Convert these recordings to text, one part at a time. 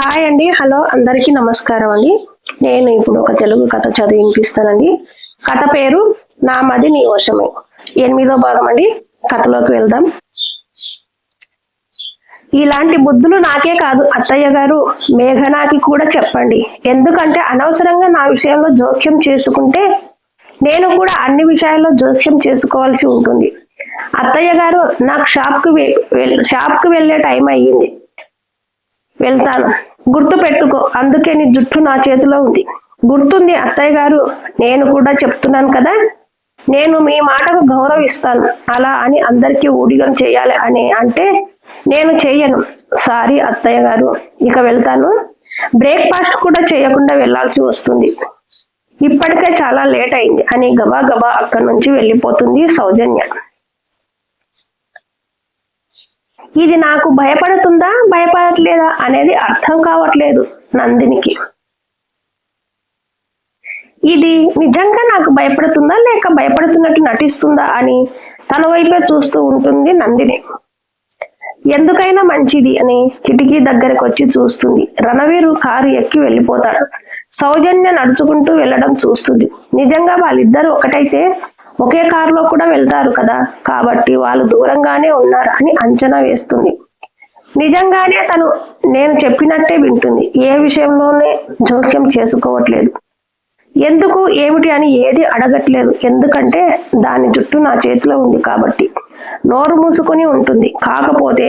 Hi అండి. Hello అందరికీ నమస్కారం అండి. నేను ఇప్పుడు ఒక తెలుగు కథ చదివి వినిపిస్తానండి. కథ పేరు నా మది నీ వశమే. ఎనిమిదో భాగం అండి. కథలోకి వెళ్దాం. ఇలాంటి బుద్ధులు నాకే కాదు అత్తయ్య గారు. మేఘనాకి కూడా చెప్పండి. ఎందుకంటే అనవసరంగా నా విషయంలో జోక్యం చేసుకుంటే నేను కూడా అన్ని విషయాల్లో జోక్యం చేసుకోవాల్సి ఉంటుంది. అత్తయ్య గారు నాకు షాప్కి షాప్కి వెళ్ళే టైం అయ్యింది. వెళ్తాను. గుర్తు పెట్టుకో అందుకే నీ జుట్టు నా చేతిలో ఉంది. గుర్తుంది అత్తయ్య గారు నేను కూడా చెప్తున్నాను కదా? నేను మీ మాటకు గౌరవిస్తాను. అలా అని అందరికీ ఊడిగం చేయాలి అని అంటే నేను చెయ్యను. సారీ అత్తయ్య గారు ఇక వెళ్తాను. బ్రేక్ఫాస్ట్ కూడా చేయకుండా వెళ్ళాల్సి వస్తుంది. ఇప్పటికే చాలా లేట్ అయింది అని గబా గబా అక్కడి నుంచి వెళ్ళిపోతుంది సౌజన్య. ఇది నాకు భయపడుతుందా భయపడట్లేదా అనేది అర్థం కావట్లేదు నందినికి. ఇది నిజంగా నాకు భయపడుతుందా లేక భయపడుతున్నట్టు నటిస్తుందా అని తన వైపే చూస్తూ ఉంటుంది నందిని. ఎందుకైనా మంచిది అని కిటికీ దగ్గరకు వచ్చి చూస్తుంది. రణవీరు కారు ఎక్కి వెళ్ళిపోతాడు. సౌజన్య నడుచుకుంటూ వెళ్ళడం చూస్తుంది. నిజంగా వాళ్ళిద్దరూ ఒకటైతే ఒకే కారులో కూడా వెళ్తారు కదా. కాబట్టి వాళ్ళు దూరంగానే ఉన్నారు అని అంచనా వేస్తుంది. నిజంగానే తను నేను చెప్పినట్టే వింటుంది. ఏ విషయంలోనే జోక్యం చేసుకోవట్లేదు. ఎందుకు ఏమిటి అని ఏది అడగట్లేదు. ఎందుకంటే దాని జుట్టు నా చేతిలో ఉంది కాబట్టి. నోరు మూసుకొని ఉంటుంది. కాకపోతే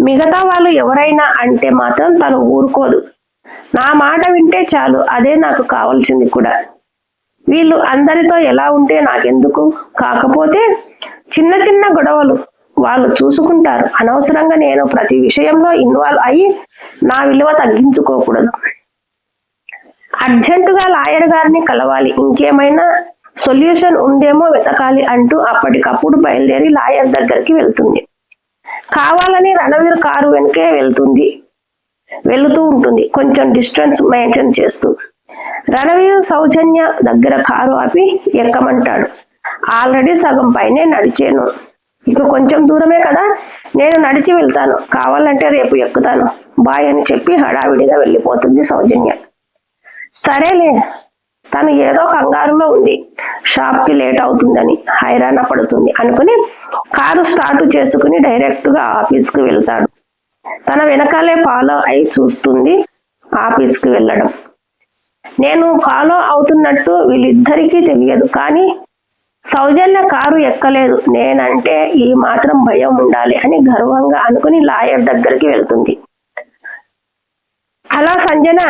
మిగతా వాళ్ళు ఎవరైనా అంటే మాత్రం తను ఊరుకోదు. నా మాట వింటే చాలు. అదే నాకు కావాల్సింది కూడా. వీళ్ళు అందరితో ఎలా ఉంటే నాకెందుకు? కాకపోతే చిన్న చిన్న గొడవలు వాళ్ళు చూసుకుంటారు. అనవసరంగా నేను ప్రతి విషయంలో ఇన్వాల్వ్ అయ్యి నా విలువ తగ్గించుకోకూడదు. అర్జెంటుగా లాయర్ గారిని కలవాలి. ఇంకేమైనా సొల్యూషన్ ఉందేమో వెతకాలి అంటూ అప్పటికప్పుడు బయలుదేరి లాయర్ దగ్గరికి వెళ్తుంది. కావాలని రణవీర్ కారు వెనకే వెళ్తుంది. వెళుతూ ఉంటుంది. కొంచెం డిస్టెన్స్ మెయింటైన్ చేస్తూ. రణవీర్ సౌజన్య దగ్గర కారు ఆపి ఎక్కమంటాడు. ఆల్రెడీ సగం పైనే నడిచాను. ఇక కొంచెం దూరమే కదా? నేను నడిచి వెళ్తాను. కావాలంటే రేపు ఎక్కుతాను. బాయ్ అని చెప్పి హడావిడిగా వెళ్ళిపోతుంది సౌజన్య. సరేలే. తను ఏదో కంగారులో ఉంది. షాప్కి లేట్ అవుతుందని హైరాణ పడుతుంది అనుకుని కారు స్టార్ట్ చేసుకుని డైరెక్ట్గా ఆఫీస్కి వెళ్తాడు. తన వెనకాలే ఫాలో అయి చూస్తుంది ఆఫీస్కి వెళ్ళడం. నేను ఫాలో అవుతున్నట్టు వీళ్ళిద్దరికీ తెలియదు కానీ సౌజన్య కారు ఎక్కలేదు. నేనంటే ఈ మాత్రం భయం ఉండాలి అని గర్వంగా అనుకుని లాయర్ దగ్గరికి వెళ్తుంది. అలా సంజన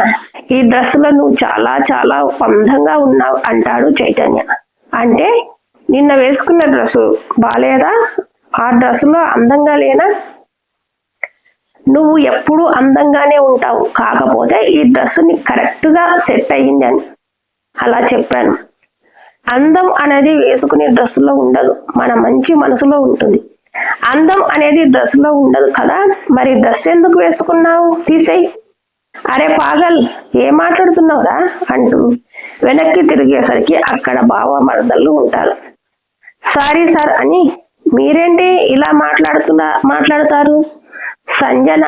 ఈ డ్రెస్సులో నువ్వు చాలా చాలా అందంగా ఉన్నావు అంటాడు చైతన్య. అంటే నిన్న వేసుకున్న డ్రెస్సు బాలేదా? ఆ డ్రెస్సులో అందంగా లేనా? నువ్వు ఎప్పుడూ అందంగానే ఉంటావు. కాకపోతే ఈ డ్రెస్ కరెక్ట్గా సెట్ అయ్యింది అని అలా చెప్పాను. అందం అనేది వేసుకునే డ్రెస్సులో ఉండదు. మన మంచి మనసులో ఉంటుంది. అందం అనేది డ్రెస్సులో ఉండదు కదా. మరి డ్రెస్ ఎందుకు వేసుకున్నావు? తీసేయి. అరే పాగల్ ఏం మాట్లాడుతున్నావురా? అంటూ వెనక్కి తిరిగేసరికి అక్కడ బావ మరదళ్ళు ఉంటారు. సారీ సార్ అని మీరేంటి ఇలా మాట్లాడుతున్నా మాట్లాడతారు? సంజన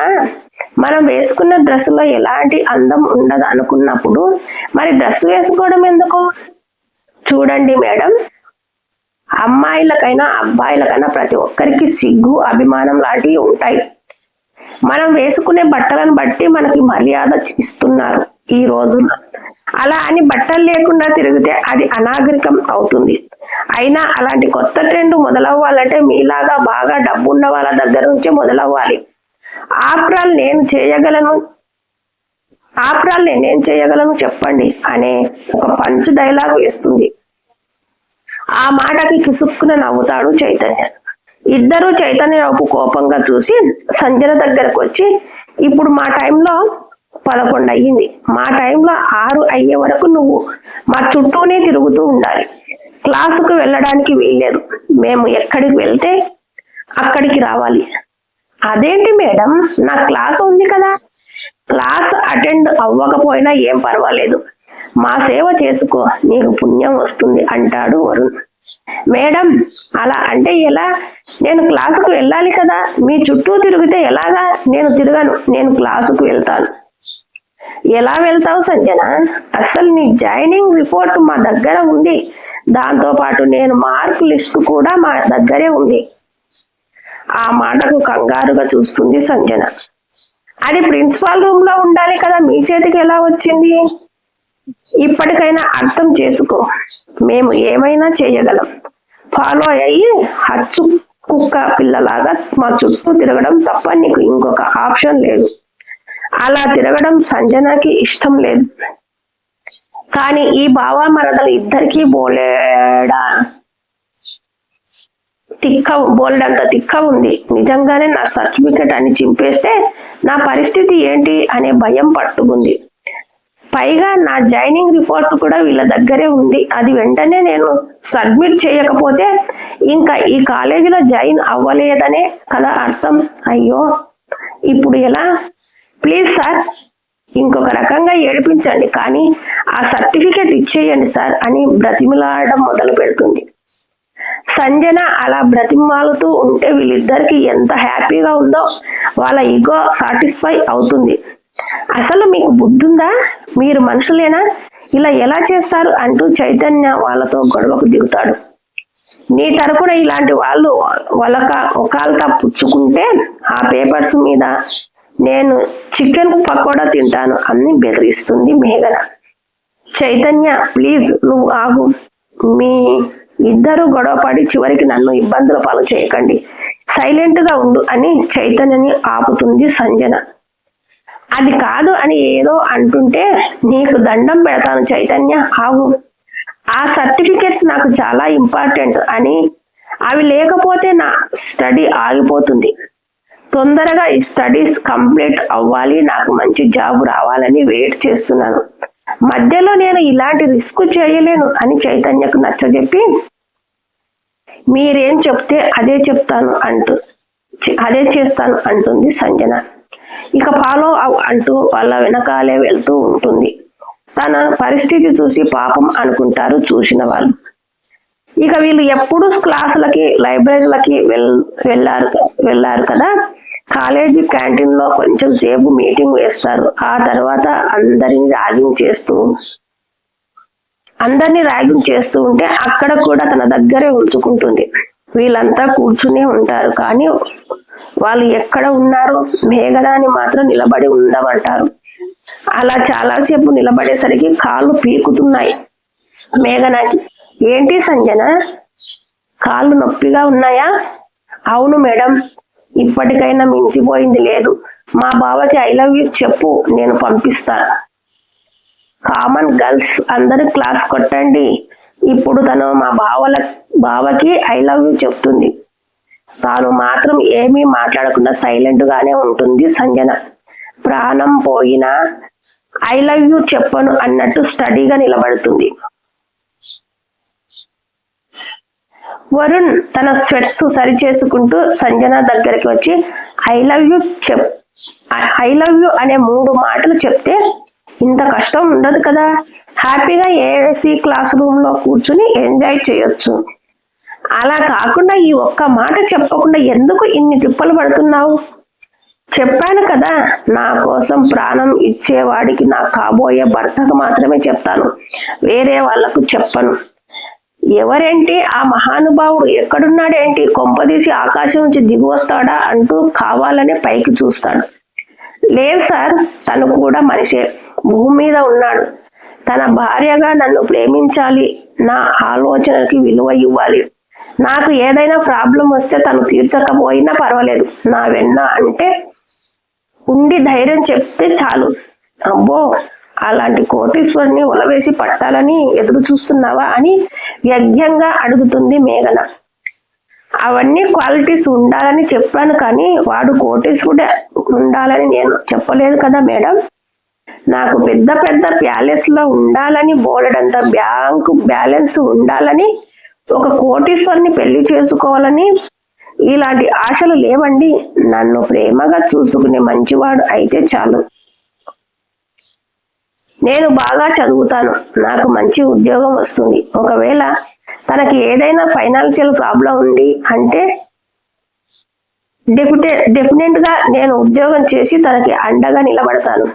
మనం వేసుకున్న డ్రెస్సులో ఎలాంటి అందం ఉండదు అనుకున్నప్పుడు మరి డ్రెస్ వేసుకోవడం ఎందుకు? చూడండి మేడం. అమ్మాయిలకైనా అబ్బాయిలకైనా ప్రతి ఒక్కరికి సిగ్గు అభిమానం లాంటివి ఉంటాయి. మనం వేసుకునే బట్టలను బట్టి మనకి మర్యాద ఇస్తున్నారు ఈ రోజుల్లో. అలా అని బట్టలు లేకుండా తిరిగితే అది అనాగరికం అవుతుంది. అయినా అలాంటి కొత్త ట్రెండ్ మొదలవ్వాలంటే మీలాగా బాగా డబ్బున్న వాళ్ళ దగ్గర నుంచే మొదలవ్వాలి. ఆప్రాలు నేను చేయగలను? ఆప్రాల్ని నేను నేనేం చేయగలను చెప్పండి అనే ఒక పంచ్ డైలాగ్ వేస్తుంది. ఆ మాటకి కిసుక్కున నవ్వుతాడు చైతన్య. ఇద్దరు చైతన్యరావుకు కోపంగా చూసి సంజన దగ్గరకు వచ్చి ఇప్పుడు మా టైంలో పదకొండు అయ్యింది. మా టైంలో ఆరు అయ్యే వరకు నువ్వు మా చుట్టూనే తిరుగుతూ ఉండాలి. క్లాసుకు వెళ్ళడానికి వీల్లేదు. మేము ఎక్కడికి వెళ్తే అక్కడికి రావాలి. అదేంటి మేడం? నా క్లాస్ ఉంది కదా. క్లాస్ అటెండ్ అవ్వకపోయినా ఏం పర్వాలేదు. మా సేవ చేసుకో నీకు పుణ్యం వస్తుంది అంటాడు వరుణ్. మేడం అలా అంటే ఎలా? నేను క్లాసుకు వెళ్ళాలి కదా. మీ చుట్టూ తిరిగితే ఎలాగా? నేను తిరగను నేను క్లాసుకు వెళ్తాను. ఎలా వెళ్తావు సంజన? అసలు నీ జాయినింగ్ రిపోర్ట్ మా దగ్గర ఉంది. దాంతో పాటు నేను మార్క్ లిస్ట్ కూడా మా దగ్గరే ఉంది. ఆ మాటకు కంగారుగా చూస్తుంది సంజన. అది ప్రిన్సిపాల్ రూమ్లో ఉండాలి కదా మీ చేతికి ఎలా వచ్చింది? ఇప్పటికైనా అర్థం చేసుకో. మేము ఏమైనా చేయగలం. ఫాలో అయ్యి హచ్చు కుక్క పిల్లలాగా మా చుట్టూ తిరగడం తప్ప నీకు ఇంకొక ఆప్షన్ లేదు. అలా తిరగడం సంజనకి ఇష్టం లేదు. కానీ ఈ బావ మరదలు ఇద్దరికీ బోలేడా. తిక్క బోల్డంత తిక్క ఉంది. నిజంగానే నా సర్టిఫికెట్ అని చింపేస్తే నా పరిస్థితి ఏంటి అనే భయం పట్టుకుంది. పైగా నా జాయినింగ్ రిపోర్ట్ కూడా వీళ్ళ దగ్గరే ఉంది. అది వెంటనే నేను సబ్మిట్ చేయకపోతే ఇంకా ఈ కాలేజీలో జాయిన్ అవ్వలేదనే కదా అర్థం. అయ్యో! ఇప్పుడు ఎలా? ప్లీజ్ సార్ ఇంకొక రకంగా ఏడిపించండి. కానీ ఆ సర్టిఫికెట్ ఇచ్చేయండి సార్ అని బ్రతిమిలాడడం మొదలు పెడుతుంది సంజన అలా బ్రతిమాలుతూ ఉంటే వీళ్ళిద్దరికి ఎంత హ్యాపీగా ఉందో వాళ్ళ ఈగో సాటిస్ఫై అవుతుంది. అసలు మీకు బుద్ధుందా? మీరు మనుషులేనా? ఇలా ఎలా చేస్తారు అంటూ చైతన్య వాళ్ళతో గొడవకు దిగుతాడు. నీ తరపున ఇలాంటి వాళ్ళు వాళ్ళక ఒకాలత పుచ్చుకుంటే ఆ పేపర్స్ మీద నేను చికెన్ పకోడా తింటాను అని బెదిరిస్తుంది మేఘన. చైతన్య ప్లీజ్ నువ్వు ఆగు. మీ ఇద్దరు గొడవపడి చివరికి నన్ను ఇబ్బందులు పాలు చేయకండి. సైలెంట్గా ఉండు అని చైతన్యని ఆపుతుంది సంజన. అది కాదు అని ఏదో అంటుంటే నీకు దండం పెడతాను చైతన్య ఆగు. ఆ సర్టిఫికెట్స్ నాకు చాలా ఇంపార్టెంట్ అని అవి లేకపోతే నా స్టడీ ఆగిపోతుంది. తొందరగా ఈ స్టడీస్ కంప్లీట్ అవ్వాలి నాకు మంచి జాబ్ రావాలని వెయిట్ చేస్తున్నాను. మధ్యలో నేను ఇలాంటి రిస్క్ చేయలేను అని చైతన్యకు నచ్చజెప్పి మీరేం చెప్తే అదే చెప్తాను అంటూ అదే చేస్తాను అంటుంది సంజన. ఇక ఫాలో అవ్ అంటూ వాళ్ళ వెనకాలే వెళ్తూ ఉంటుంది. తన పరిస్థితి చూసి పాపం అనుకుంటారు చూసిన వాళ్ళు. ఇక వీళ్ళు ఎప్పుడు క్లాసులకి లైబ్రరీలకి వెల్ వెళ్ళారు వెళ్ళారు కదా? కాలేజీ క్యాంటీన్లో కొంచెం సేపు మీటింగ్ వేస్తారు. ఆ తర్వాత అందరిని ర్యాగింగ్ చేస్తూ అందరినీ ర్యాగింగ్ చేస్తూ ఉంటే అక్కడ కూడా తన దగ్గరే ఉంచుకుంటుంది. వీళ్ళంతా కూర్చునే ఉంటారు. కానీ వాళ్ళు ఎక్కడ ఉన్నారో? మేఘనాన్ని మాత్రం నిలబడి ఉండమంటారు. అలా చాలాసేపు నిలబడేసరికి కాళ్ళు పీకుతున్నాయి మేఘనాకి. ఏంటి సంజన? కాళ్ళు నొప్పిగా ఉన్నాయా? అవును మేడం. ఇప్పటికైనా మించిపోయింది లేదు. మా బావకి ఐ లవ్ యూ చెప్పు నేను పంపిస్తా. కామన్ గర్ల్స్ అందరూ క్లాస్ కొట్టండి. ఇప్పుడు తను మా బావల బావకి ఐ లవ్ యూ చెప్తుంది. తాను మాత్రం ఏమీ మాట్లాడకుండా సైలెంట్ గానే ఉంటుంది సంజన. ప్రాణం పోయినా ఐ లవ్ యూ చెప్పను అన్నట్టు స్టడీగా నిలబడుతుంది. వరుణ్ తన స్వెట్స్ సరి చేసుకుంటూ సంజన దగ్గరికి వచ్చి ఐ లవ్ యూ చెప్ ఐ లవ్ యూ అనే మూడు మాటలు చెప్తే ఇంత కష్టం ఉండదు కదా. హ్యాపీగా ఏసీ క్లాస్ రూమ్లో కూర్చుని ఎంజాయ్ చేయొచ్చు. అలా కాకుండా ఈ ఒక్క మాట చెప్పకుండా ఎందుకు ఇన్ని తిప్పలు పడుతున్నావు? చెప్పాను కదా నా కోసం ప్రాణం ఇచ్చేవాడికి నా కాబోయే భర్తకు మాత్రమే చెప్తాను. వేరే వాళ్ళకు చెప్పను. ఎవరేంటి? ఆ మహానుభావుడు ఎక్కడున్నాడేంటి? కొంపదీసి ఆకాశం నుంచి దిగి వస్తాడా అంటూ కావాలనే పైకి చూస్తాడు. లేదు సార్ తను కూడా మనిషే. భూమి మీద ఉన్నాడు. తన భార్యగా నన్ను ప్రేమించాలి. నా ఆలోచనకి విలువ ఇవ్వాలి. నాకు ఏదైనా ప్రాబ్లం వస్తే తను తీర్చకపోయినా పర్వాలేదు. నా వెన్న అంటే ఉండి ధైర్యం చెప్తే చాలు. అబ్బో! అలాంటి కోటీశ్వరుని ఉలవేసి పట్టాలని ఎదురు చూస్తున్నావా అని వ్యగ్యంగా అడుగుతుంది మేఘన. అవన్నీ క్వాలిటీస్ ఉండాలని చెప్పాను కానీ వాడు కోటీశ్వరుడే ఉండాలని నేను చెప్పలేదు కదా మేడం. నాకు పెద్ద పెద్ద ప్యాలెస్లో ఉండాలని బోలెడంత బ్యాంకు బ్యాలెన్స్ ఉండాలని ఒక కోటీశ్వరిని పెళ్ళి చేసుకోవాలని ఇలాంటి ఆశలు లేవండి. నన్ను ప్రేమగా చూసుకునే మంచివాడు అయితే చాలు. నేను బాగా చదువుతాను. నాకు మంచి ఉద్యోగం వస్తుంది. ఒకవేళ తనకి ఏదైనా ఫైనాన్షియల్ ప్రాబ్లం ఉంది అంటే డెఫినె డెఫినెట్గా నేను ఉద్యోగం చేసి తనకి అండగా నిలబడతాను.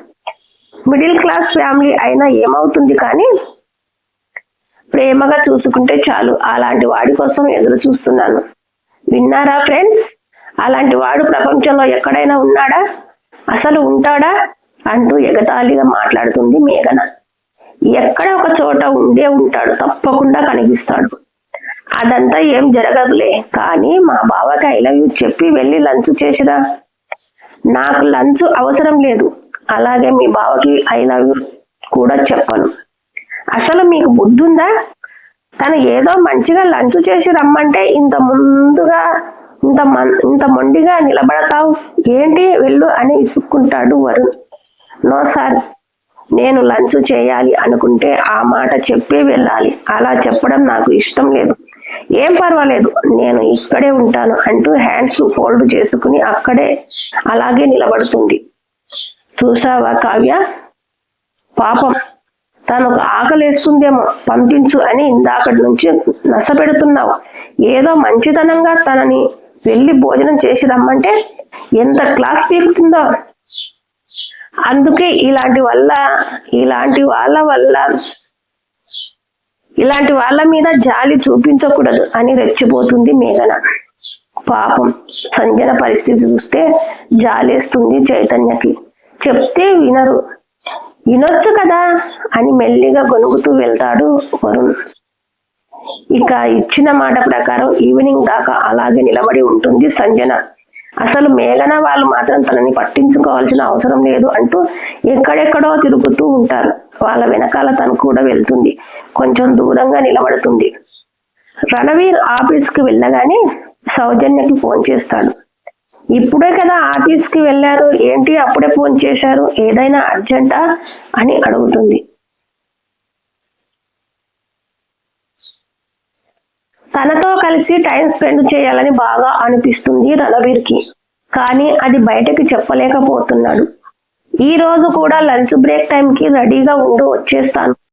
మిడిల్ క్లాస్ ఫ్యామిలీ అయినా ఏమవుతుంది కానీ ప్రేమగా చూసుకుంటే చాలు. అలాంటి వాడి కోసం ఎదురు చూస్తున్నాను. విన్నారా ఫ్రెండ్స్? అలాంటి వాడు ప్రపంచంలో ఎక్కడైనా ఉన్నాడా? అసలు ఉంటాడా? అంటూ ఎగతాళిగా మాట్లాడుతుంది మేఘన. ఎక్కడ ఒక చోట ఉండే ఉంటాడు తప్పకుండా కనిపిస్తాడు. అదంతా ఏం జరగదులే కానీ మా బావకి ఐ లవ్ యూ చెప్పి వెళ్ళి లంచ్ చేసిరా. నాకు లంచ్ అవసరం లేదు అలాగే మీ బావకి ఐ లవ్ యూ కూడా చెప్పను. అసలు మీకు బుద్ధుందా? తను ఏదో మంచిగా లంచ్ చేసి రమ్మంటే ఇంత ముందుగా ఇంత మన్ ఇంత మొండిగా నిలబడతావు? ఏంటి వెళ్ళు అని విసుక్కుంటాడు వరుణ్. నో సార్ నేను లంచ్ చేయాలి అనుకుంటే ఆ మాట చెప్పే వెళ్ళాలి. అలా చెప్పడం నాకు ఇష్టం లేదు. ఏం పర్వాలేదు నేను ఇక్కడే ఉంటాను అంటూ హ్యాండ్స్ ఫోల్డ్ చేసుకుని అక్కడే అలాగే నిలబడుతుంది. చూసావా కావ్య? పాపం తనకు ఆకలేస్తుందేమో పంపించు అని ఇందాకటి నుంచి నసపెడుతున్నావు. ఏదో మంచితనంగా తనని వెళ్ళి భోజనం చేసి రమ్మంటే ఎంత క్లాస్ పీకుతుందో అందుకే ఇలాంటి వల్ల ఇలాంటి వాళ్ళ వల్ల ఇలాంటి వాళ్ళ మీద జాలి చూపించకూడదు అని రెచ్చిపోతుంది మేఘన. పాపం సంజన పరిస్థితి చూస్తే జాలేస్తుంది చైతన్యకి. చెప్తే వినరు. వినొచ్చు కదా అని మెల్లిగా గొనుగుతూ వెళ్తాడు వరుణ్. ఇక ఇచ్చిన మాట ప్రకారం ఈవినింగ్ దాకా అలాగే నిలబడి ఉంటుంది సంజన. అసలు మేఘన వాళ్ళు మాత్రం తనని పట్టించుకోవాల్సిన అవసరం లేదు అంటూ ఎక్కడెక్కడో తిరుగుతూ ఉంటారు. వాళ్ళ వెనకాల తను కూడా వెళ్తుంది. కొంచెం దూరంగా నిలబడుతుంది. రణవీర్ ఆఫీస్కి వెళ్ళగానే సౌజన్యకి ఫోన్ చేస్తాడు. ఇప్పుడే కదా ఆఫీస్కి వెళ్ళారు. ఏంటి అప్పుడే ఫోన్ చేశారు? ఏదైనా అర్జెంటా? అని అడుగుతుంది. తనతో కలిసి టైం స్పెండ్ చేయాలని బాగా అనిపిస్తుంది రణవీర్కి కానీ అది బయటకి చెప్పలేకపోతున్నాడు. ఈ రోజు కూడా లంచ్ బ్రేక్ టైంకి రెడీగా ఉండి వచ్చేస్తాను.